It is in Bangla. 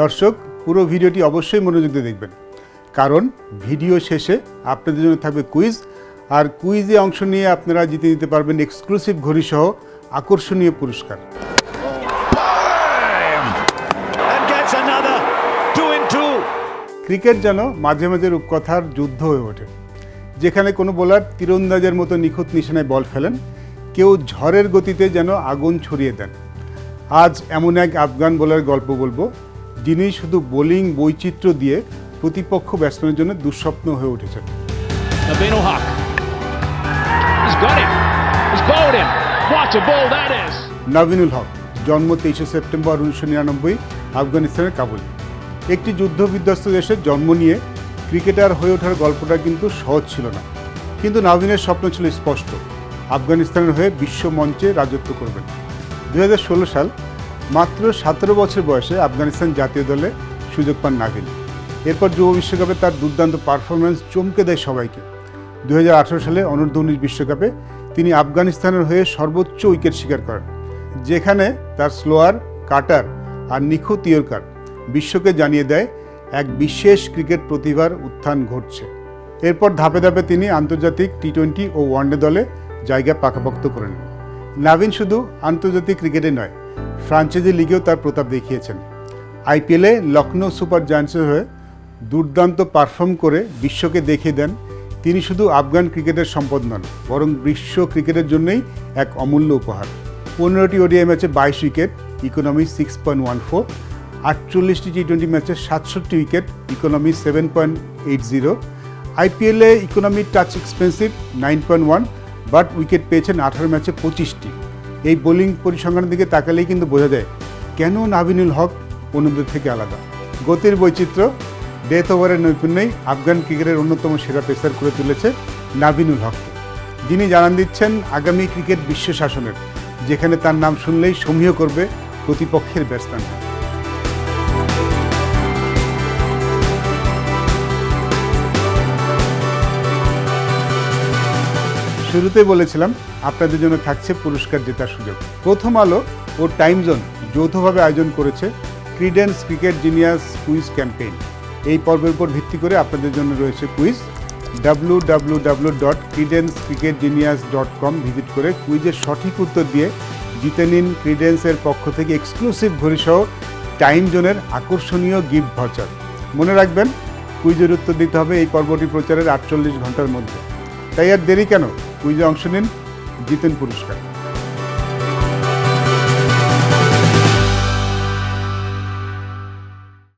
দর্শক পুরো ভিডিওটি অবশ্যই মনোযোগ দিয়ে দেখবেন। কারণ ভিডিও শেষে আপনাদের জন্য থাকবে কুইজ। আর কুইজে অংশ নিয়ে আপনারা জিতে নিতে পারবেন এক্সক্লুসিভ ঘড়ি সহ আকর্ষণীয় পুরস্কার. ক্রিকেট যেন মাঝে মাঝে রূপকথার যুদ্ধ হয়ে ওঠে। যেখানে কোনো বোলার তীরন্দাজের মতো নিখুঁত নিশানায় বল ফেলেন কেউ ঝড়ের গতিতে যেন আগুন ছড়িয়ে দেন। আজ এমন এক আফগান বোলার গল্প বলব যিনি শুধু বোলিং বৈচিত্র্য দিয়ে প্রতিপক্ষ ব্যাটসম্যানের জন্য দুঃস্বপ্ন হয়ে উঠেছেন. নাভিনুল হক জন্ম তেইশে সেপ্টেম্বর উনিশশো নিরানব্বই আফগানিস্তানের কাবুল। একটি যুদ্ধ বিধ্বস্ত দেশে জন্ম নিয়ে ক্রিকেটার হয়ে ওঠার গল্পটা কিন্তু সহজ ছিল না। কিন্তু নাভিনের স্বপ্ন ছিল স্পষ্ট। আফগানিস্তানের হয়ে বিশ্ব মঞ্চে রাজত্ব করবেন। দু হাজার ষোলো সাল মাত্র সতেরো বছর বয়সে আফগানিস্তান জাতীয় দলে সুযোগ পান নাভিন এরপর যুব বিশ্বকাপে তার দুর্দান্ত পারফরমেন্স চমকে দেয় সবাইকে। দু হাজার আঠেরো সালে অনূর্ধ্ব উনিশ বিশ্বকাপে তিনি আফগানিস্তানের হয়ে সর্বোচ্চ উইকেট শিকার করেন, যেখানে তার স্লোয়ার, কাটার আর নিখুঁত ইয়র্কার বিশ্বকে জানিয়ে দেয়, এক বিশেষ ক্রিকেট প্রতিভার উত্থান ঘটছে। এরপর ধাপে ধাপে তিনি আন্তর্জাতিক টি টোয়েন্টি ও ওয়ানডে দলে জায়গা পাকাপোক্ত করে নেন নাভিন শুধু আন্তর্জাতিক ক্রিকেটে নয় ফ্রাঞ্চাইজি লিগেও তার প্রতাপ দেখিয়েছেন। আইপিএলে লখনৌ সুপার জায়ান্টসের হয়ে দুর্দান্ত পারফর্ম করে বিশ্বকে দেখিয়ে দেন তিনি শুধু আফগান ক্রিকেটের সম্পদ নন, বরং বিশ্ব ক্রিকেটের জন্যই এক অমূল্য উপহার। পনেরোটি ওডিআই ম্যাচে বাইশ wicket economy six point one four আটচল্লিশটি T twenty ম্যাচে সাতষট্টি wicket economy seven point eight zero আইপিএলে economy touch expensive nine point one but wicket পেয়েছেন আঠারো ম্যাচে পঁচিশটি। এই বোলিং পরিসংখ্যানের দিকে তাকালেই কিন্তু বোঝা যায় কেন নাবিনুল হক অন্যদের থেকে আলাদা। গতির বৈচিত্র্য ডেথ ওভারের নৈপুণ্যেই আফগান ক্রিকেটের অন্যতম সেরা পেসার করে তুলেছে নাবিনুল হক। যিনি জানান দিচ্ছেন আগামী ক্রিকেট বিশ্ব শাসনের, যেখানে তার নাম শুনলেই সমীহ করবে প্রতিপক্ষের ব্যাটসম্যানরা। শুরুতে বলেছিলাম, আপনাদের জন্য থাকছে পুরস্কার জেতার সুযোগ। প্রথম আলো ও টাইম জোন যৌথভাবে আয়োজন করেছে Credence cricket genius quiz campaign এই পর্বের উপর ভিত্তি করে আপনাদের জন্য রয়েছে quiz W W W dot Credence cricket genius dot com visit করে কুইজের সঠিক উত্তর দিয়ে জিতে নিন ক্রিডেন্সের পক্ষ থেকে এক্সক্লুসিভ ঘড়িসহ টাইম জোনের আকর্ষণীয় গিফট ভাউচার মনে রাখবেন কুইজের উত্তর দিতে হবে এই পর্বটি প্রচারের আটচল্লিশ ঘণ্টার মধ্যে। তাই আর দেরি কেন? কুইজে অংশ নিন জিতেন পুরস্কার।